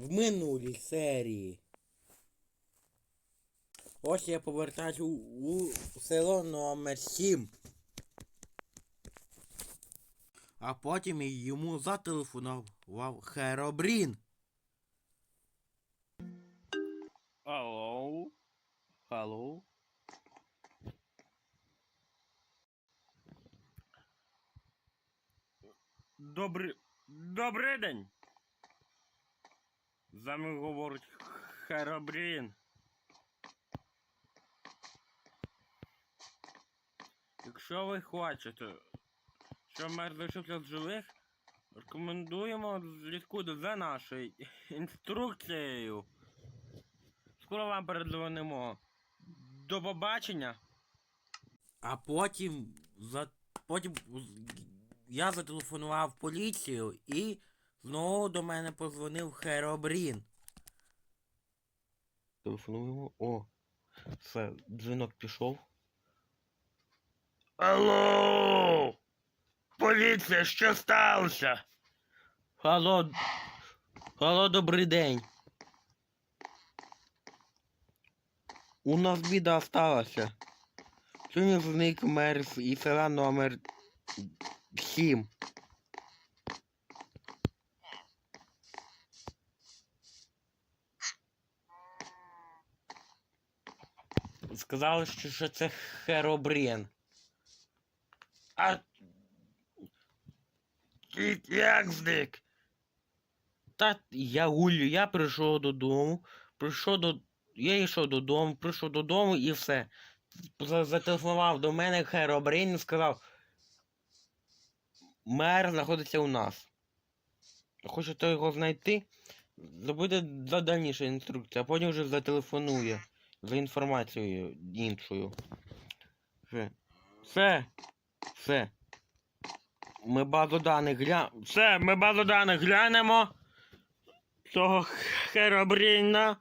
в минулій серії. Ось я повертаюсь у, у село номер 7. А потім йому зателефонував Херобрін. Алло? Алло? Добрий. Добрий день. З вами говорить Херобрін. Якщо ви хочете, щоб мер залишився з живих, рекомендуємо слідкувати за нашою інструкцією. Скоро вам передзвонимо. До побачення. А потім за потім я зателефонував поліцію і знову до мене позвонив Херобрін. Телефонуємо. О, все, дзвінок пішов. Алло! Поліція, що сталося? Алло. Алло, добрий день. У нас біда сталася. Сьогодні зник мер і села номер 7. Сказали, що, це Херобрін. А. Як зник? Та я гулю, я прийшов додому. Прийшов до. Я йшов додому, прийшов додому і все. Зателефонував до мене Херобрін і сказав. Мер знаходиться у нас. Хочете його знайти? Зробити за дальніша інструкція, а потім вже зателефонує за інформацією іншою. Все. Все. Все. Ми базу даних гля... Все, ми базу даних глянемо. Цього херобріння.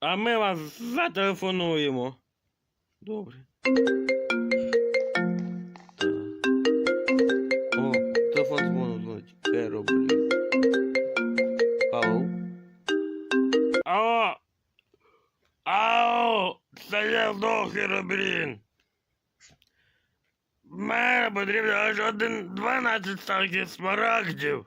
А ми вас зателефонуємо. Добре. Херобрін! Мене потрібно аж один 12 стаків смарагдів.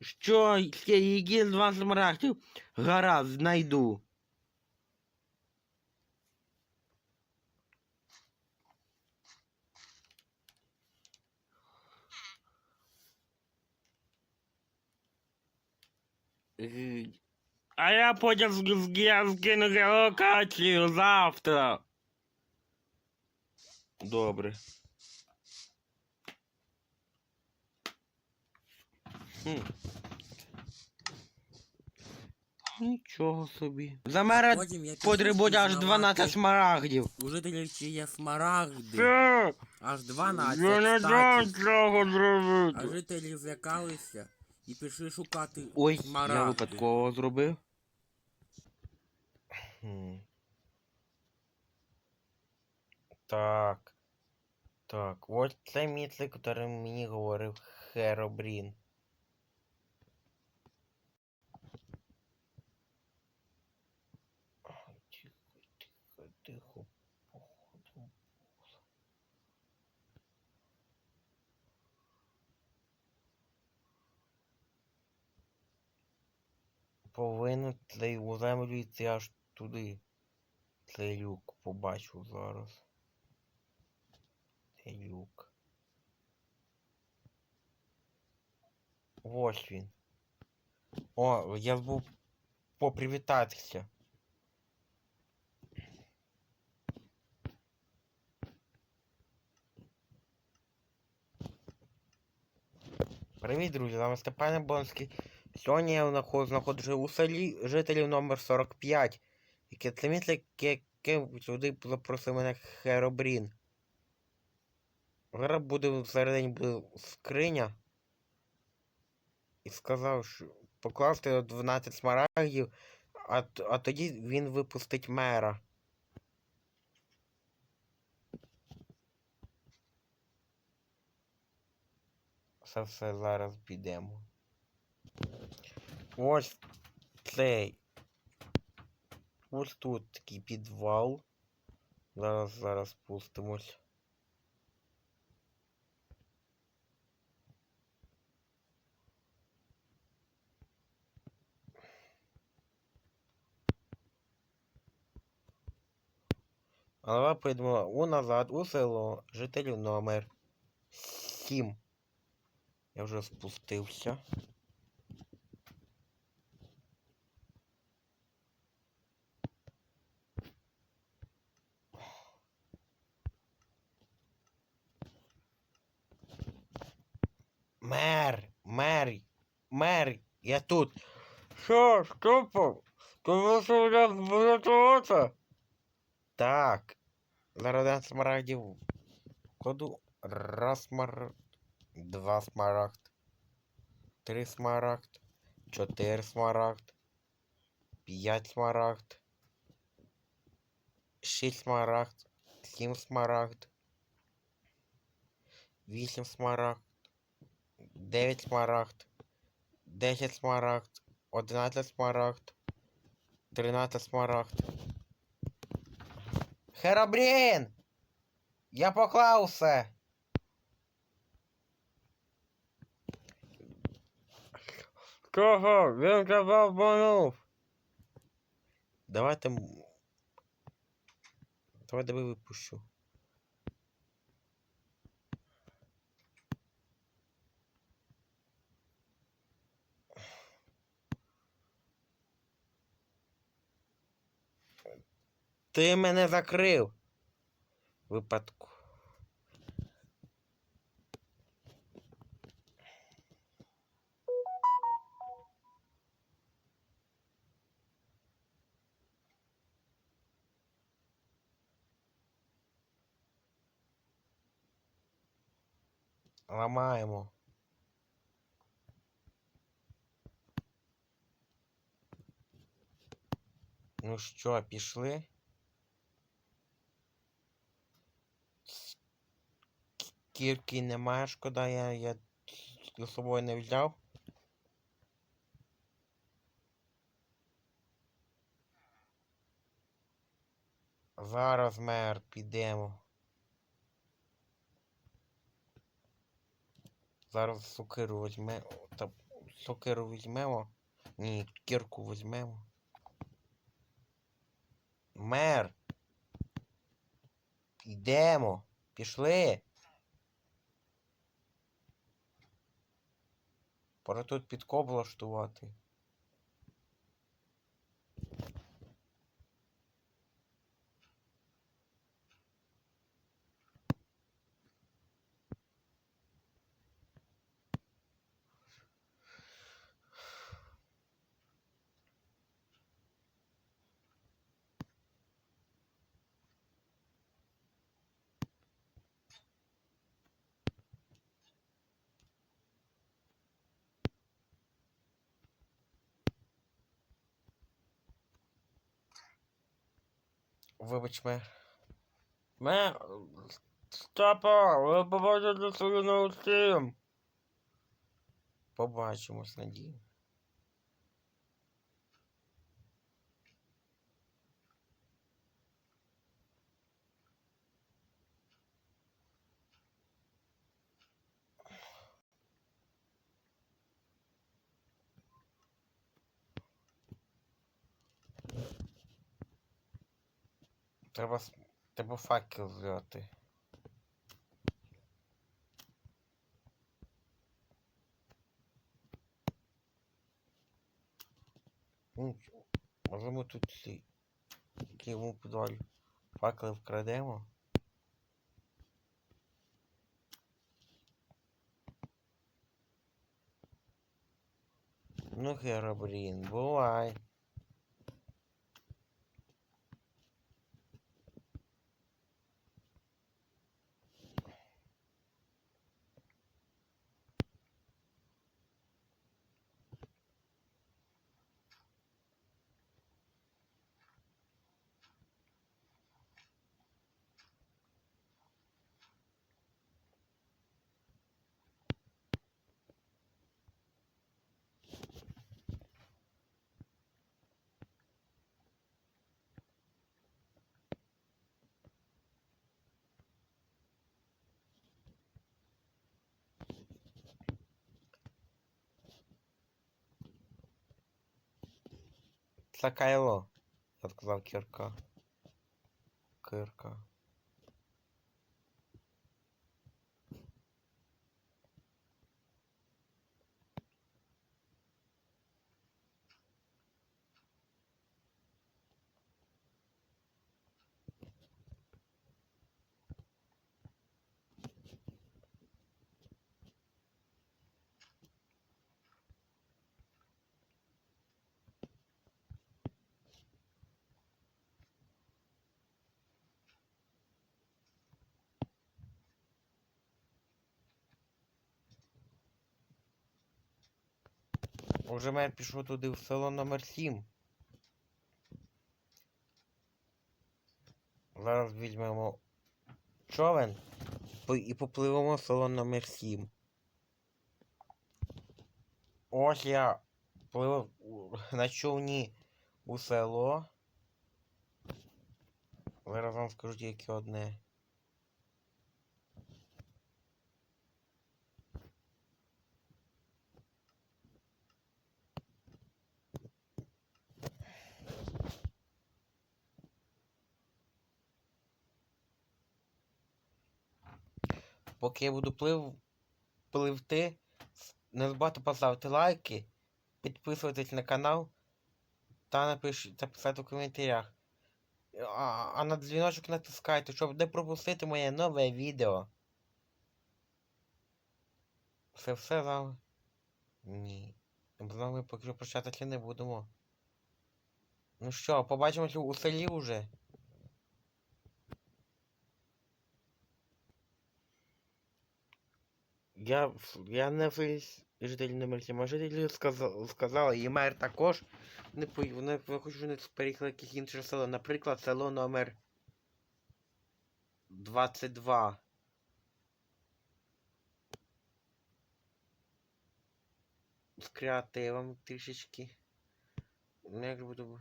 Що, які два смарагдів? Гаразд, знайду. А я потім скину геолокацію завтра. Добре. Хм. Нічого собі. За мене Потім я потребує аж пішов 12 смарагдів. У жителів чи є смарагди. Що? Аж 12 Я не дам статів. цього А зробити. жителі злякалися і пішли шукати Ой, смарагди. я випадково зробив. Так. Так, ось це місце, яке мені говорив Херобрін. Тихо, походу. Повинен цей у землю йти аж туди. Цей люк побачу зараз. Цей люк. Ось він. О, я забув попривітатися. Привіт, друзі, з вами Степан Яблонський. Сьогодні я наход- знаходжуся у селі жителів номер 45, яке це місце, яке, сюди запросив мене Херобрін. Зараз буде всередині буде скриня. І сказав, що покласти 12 смарагдів, а, а тоді він випустить мера. Це все зараз підемо. Ось цей. Ось тут такий підвал. Зараз, зараз спустимось. А давай поїдемо у назад, у село, жителів номер 7. Я вже спустився. Мер, мер, мер, я тут. Що, Стопов? Ти висував врятувати? Так. Зараз смарагдів. Кладу раз смарагд, два смарагд, три смарагд, чотири смарагд, п'ять смарагд, шість смарагд, сім смарагд, вісім смарагд, дев'ять смарагд, десять смарагд, одинадцять смарагд, тринадцять смарагд. Херобрін! Я поклав все. Кого? Він казав банув. Давайте. Давай тебе випущу. Ти мене закрив. Випадку. Ламаємо. Ну що, пішли? Кірки немає, шкода, я, я з собою не взяв. Зараз мер підемо. Зараз сокиру візьмемо. Та сокиру візьмемо. Ні, кірку візьмемо. Мер. Йдемо. Пішли. Пора тут підкоп влаштувати. Вибач, ме Мер. Стопа, ви побачите свою наустім. Побачимось, надію. Треба, треба факел взяти. Ну, може ми тут ці йому підвалі факели вкрадемо? Ну, Херобрін, бувай. Це Кайло. Сказав Кірка. Кирка. Уже мер пішов туди в село номер 7. Зараз візьмемо човен і попливемо в село номер 7. Ось я пливав у- на човні у село. Зараз вам скажу тільки одне. Поки я буду плив... пливти, не забудьте поставити лайки, підписуватись на канал та напиш... та писати в коментарях. А, а на дзвіночок натискайте, щоб не пропустити моє нове відео. Це все за... Ні. З вами поки прощатися не будемо. Ну що, побачимось у селі уже. Я, я не весь житель номер 7, а жителі сказали, сказали, і мер також не по вони хочуть вони переїхали в якесь інше село. Наприклад, село номер 22. З креативом трішечки. Ну, як буду.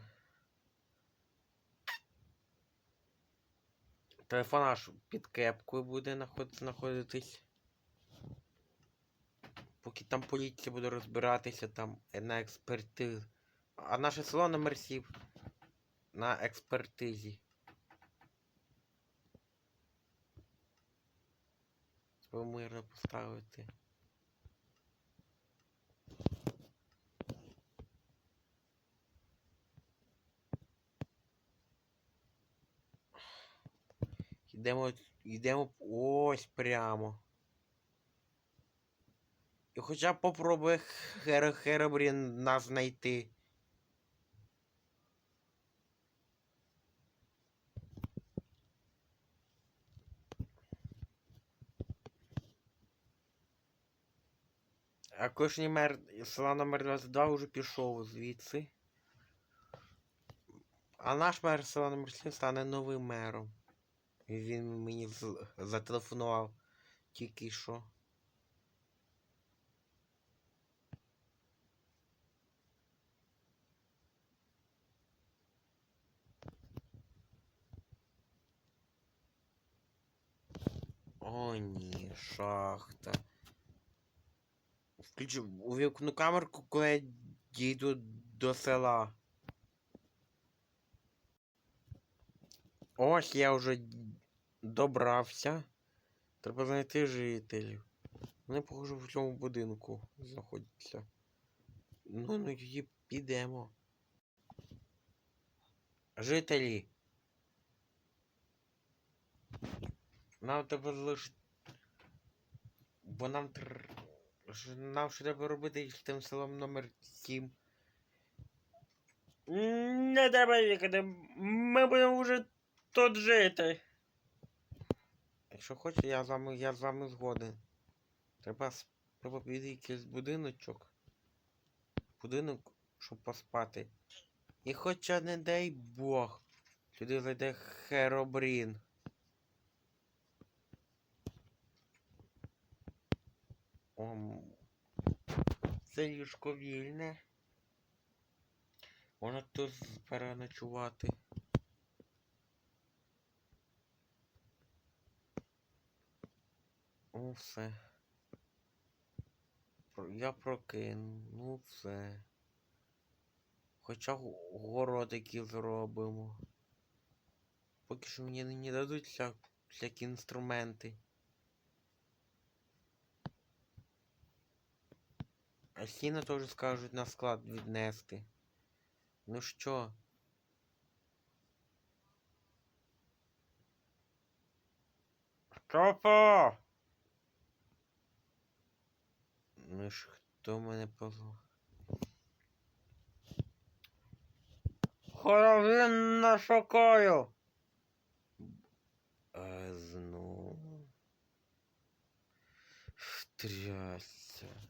Телефон аж під кепкою буде знаходитись. Поки там поліція буде розбиратися там е, на експертиз. А наше село номер 7 на експертизі. Треба мирно поставити. Йдемо, йдемо ось прямо. І хоча попробує Хер Херобрін нас знайти. А колишній мер села номер 22 вже пішов звідси. А наш мер села номер 7 стане новим мером. Він мені з- зателефонував тільки що. О, ні, шахта. Включу, увімкну камерку, коли я дійду до села. Ось я вже добрався. Треба знайти жителів. Вони, похоже, в цьому будинку знаходяться. Ну, ну тоді підемо. Жителі. Нам треба залишити. Бо нам тр... Нам що треба робити з тим селом номер 7. Не треба їхати. Ми будемо вже тут жити. Якщо хочете, я з вами, я з вами згоден. Треба, треба піти якийсь будиночок. Будинок, щоб поспати. І хоча не дай Бог. Сюди зайде Херобрін. Ом, Це ліжко вільне. Можна тут переночувати. Ну все. Я прокину, ну все. Хоча городики зробимо. Поки що мені не дадуть всякі інструменти. А сіна теж скажуть на склад віднести. Ну що? Стопа! Ну ж хто мене позвав? Хоровинна шукаю. А знову. Трясся.